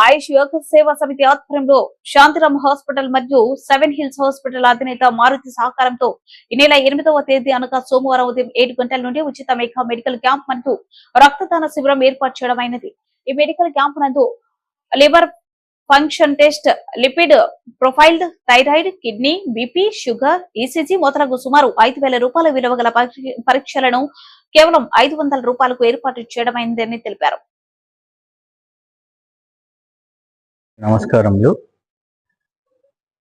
ఆయుష్ యోగ సేవా సమితి ఆధ్వర్యంలో శాంతిరామ్ హాస్పిటల్ మరియు సెవెన్ హిల్స్ హాస్పిటల్ అధినేత మారుతి సహకారంతో ఈ నెల ఎనిమిదవ తేదీ అనగా సోమవారం ఉదయం ఏడు గంటల నుండి ఉచిత మేఘా మెడికల్ క్యాంప్ మరియు రక్తదాన శిబిరం ఏర్పాటు చేయడం ఈ మెడికల్ క్యాంప్ నందు liver function test lipid profile thyroid kidney BP sugar ECG మొదలగు సుమారు ఐదు వేల రూపాయల విలువ గల పరీక్షలను కేవలం ఐదు వందల రూపాయలకు ఏర్పాటు చేయడమైందని తెలిపారు. నమస్కారములు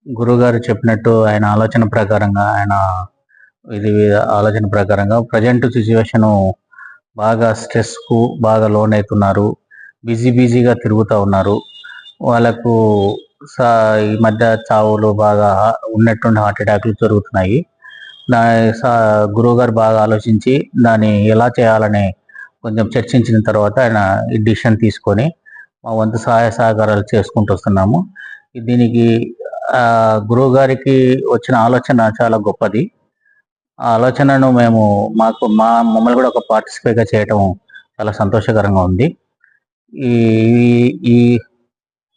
గురుగారు చెప్పినట్టు ఆయన ఆలోచన ప్రకారంగా ఆయన ఇది ఆలోచన ప్రకారంగా ప్రజెంట్ సిచ్యువేషను బాగా స్ట్రెస్కు బాగా లోన్ అవుతున్నారు బిజీ బిజీగా తిరుగుతూ ఉన్నారు. వాళ్ళకు సా ఈ మధ్య చావులు బాగా ఉన్నట్టుండి హార్ట్ అటాక్లు జరుగుతున్నాయి. దా సా గురువుగారు బాగా ఆలోచించి దాన్ని ఎలా చేయాలని కొంచెం చర్చించిన తర్వాత ఆయన ఈ డిసిషన్ తీసుకొని మా వంతు సహాయ సహకారాలు చేసుకుంటూ వస్తున్నాము. దీనికి గురువు గారికి వచ్చిన ఆలోచన చాలా గొప్పది. ఆ ఆలోచనను మేము మాకు మా మమ్మల్ని కూడా ఒక పార్టిసిపేట్గా చేయటం చాలా సంతోషకరంగా ఉంది. ఈ ఈ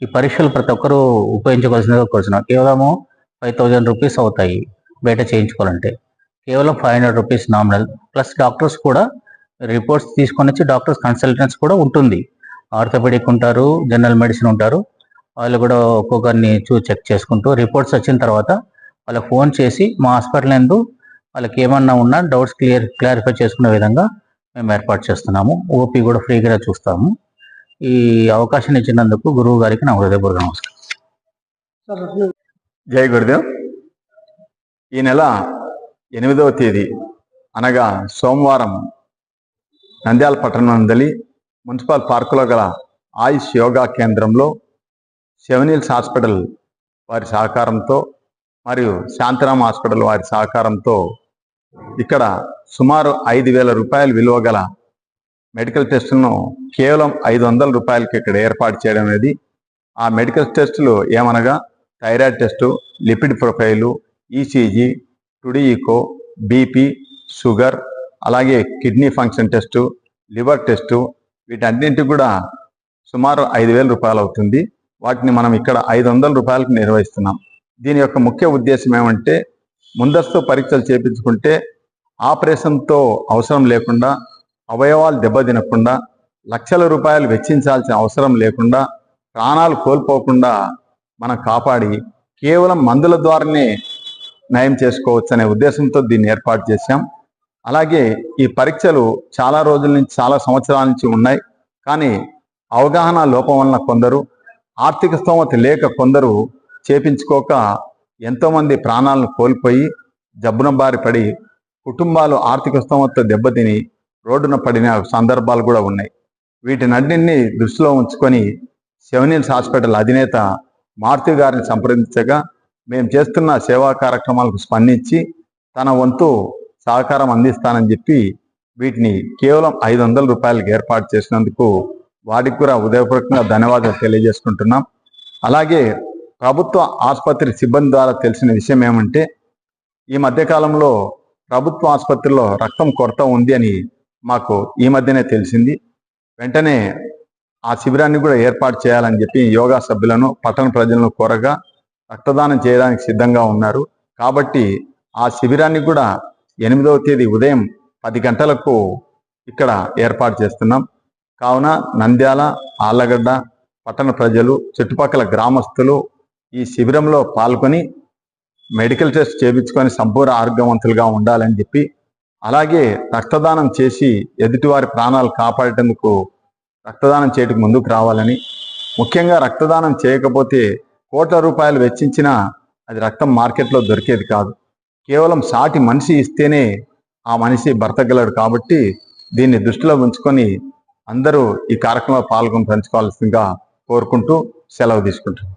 ఈ పరీక్షలు ప్రతి ఒక్కరూ ఉపయోగించుకోవాల్సిందిగా కోరుతున్నాం కేవలము ఫైవ్ థౌజండ్ రూపీస్ అవుతాయి బయట చేయించుకోవాలంటే. కేవలం five hundred rupees nominal. Plus doctors కూడా రిపోర్ట్స్ తీసుకొని వచ్చి డాక్టర్స్ కన్సల్టెంట్స్ కూడా ఉంటుంది. ఆర్థోపెడిక్ ఉంటారు జనరల్ మెడిసిన్ ఉంటారు. వాళ్ళు కూడా ఒక్కొక్కరిని చూ చెక్ చేసుకుంటూ రిపోర్ట్స్ వచ్చిన తర్వాత వాళ్ళకి ఫోన్ చేసి మా హాస్పిటల్ ఎందు వాళ్ళకి ఏమన్నా ఉన్నా డౌట్స్ క్లియర్ క్లారిఫై చేసుకునే విధంగా మేము ఏర్పాటు చేస్తున్నాము. ఓపీ కూడా ఫ్రీగా చూస్తాము. ఈ అవకాశం ఇచ్చినందుకు గురువు గారికి నా హృదయపూర్వక నమస్కారం. జై గురుదేవ్. ఈ నెల ఎనిమిదవ తేదీ అనగా సోమవారం నంద్యాల పట్టణం మున్సిపల్ పార్కులో గల ఆయుష్ యోగా కేంద్రంలో సెవెనిల్స్ హాస్పిటల్ వారి సహకారంతో మరియు శాంతిరామ్ హాస్పిటల్ వారి సహకారంతో ఇక్కడ సుమారు ఐదు వేల రూపాయల విలువ గల మెడికల్ టెస్టులను కేవలం ఐదు వందల రూపాయలకి ఇక్కడ ఏర్పాటు చేయడం అనేది ఆ మెడికల్ టెస్టులు ఏమనగా thyroid test lipid profile ECG two D echo BP sugar అలాగే kidney function test liver test వీటన్నింటి కూడా సుమారు ఐదు వేల రూపాయలు అవుతుంది. వాటిని మనం ఇక్కడ ఐదు వందల రూపాయలకు నిర్వహిస్తున్నాం. దీని యొక్క ముఖ్య ఉద్దేశం ఏమంటే ముందస్తు పరీక్షలు చేపించుకుంటే ఆపరేషన్తో అవసరం లేకుండా అవయవాలు దెబ్బతినకుండా లక్షల రూపాయలు వెచ్చించాల్సిన అవసరం లేకుండా ప్రాణాలు కోల్పోకుండా మనం కాపాడి కేవలం మందుల ద్వారానే నయం చేసుకోవచ్చు అనే ఉద్దేశంతో దీన్ని ఏర్పాటు చేశాం. అలాగే ఈ పరీక్షలు చాలా రోజుల నుంచి చాలా సంవత్సరాల నుంచి ఉన్నాయి. కానీ అవగాహన లోపం వలన కొందరు ఆర్థిక స్తోమత లేక కొందరు చేపించుకోక ఎంతోమంది ప్రాణాలను కోల్పోయి జబ్బున బారి పడి కుటుంబాలు ఆర్థిక స్తోమత దెబ్బతిని రోడ్డున పడిన సందర్భాలు కూడా ఉన్నాయి. వీటినన్నింటినీ దృష్టిలో ఉంచుకొని సెవెనిల్స్ హాస్పిటల్ అధినేత మారుతి గారిని సంప్రదించగా మేము చేస్తున్న సేవా కార్యక్రమాలకు స్పందించి తన వంతు సహకారం అందిస్తానని చెప్పి వీటిని కేవలం ఐదు వందల రూపాయలకు ఏర్పాటు చేసినందుకు వాటికి కూడా ఉదయపూర్వకంగా ధన్యవాదాలు తెలియజేసుకుంటున్నాం. అలాగే ప్రభుత్వ ఆసుపత్రి సిబ్బంది ద్వారా తెలిసిన విషయం ఏమంటే ఈ మధ్యకాలంలో ప్రభుత్వ ఆసుపత్రిలో రక్తం కొరత ఉంది అని మాకు ఈ మధ్యనే తెలిసింది. వెంటనే ఆ శిబిరాన్ని కూడా ఏర్పాటు చేయాలని చెప్పి యోగా సభ్యులను పట్టణ ప్రజలను కోరగా రక్తదానం చేయడానికి సిద్ధంగా ఉన్నారు. కాబట్టి ఆ శిబిరాన్ని కూడా ఎనిమిదవ తేదీ ఉదయం పది గంటలకు ఇక్కడ ఏర్పాటు చేస్తున్నాం. కావున నంద్యాల ఆళ్ళగడ్డ పట్టణ ప్రజలు చుట్టుపక్కల గ్రామస్తులు ఈ శిబిరంలో పాల్గొని మెడికల్ టెస్ట్ చేయించుకొని సంపూర్ణ ఆరోగ్యవంతులుగా ఉండాలని చెప్పి అలాగే రక్తదానం చేసి ఎదుటివారి ప్రాణాలు కాపాడేందుకు రక్తదానం చేయటకు ముందుకు రావాలని ముఖ్యంగా రక్తదానం చేయకపోతే కోట్ల రూపాయలు వెచ్చించినా అది రక్తం మార్కెట్లో దొరికేది కాదు. కేవలం సాటి మనిషి ఇస్తేనే ఆ మనిషి బ్రతకగలడు కాబట్టి దీన్ని దృష్టిలో ఉంచుకొని అందరూ ఈ కార్యక్రమంలో పాల్గొని పంచుకోవాల్సిందిగా కోరుకుంటూ సెలవు తీసుకుంటాం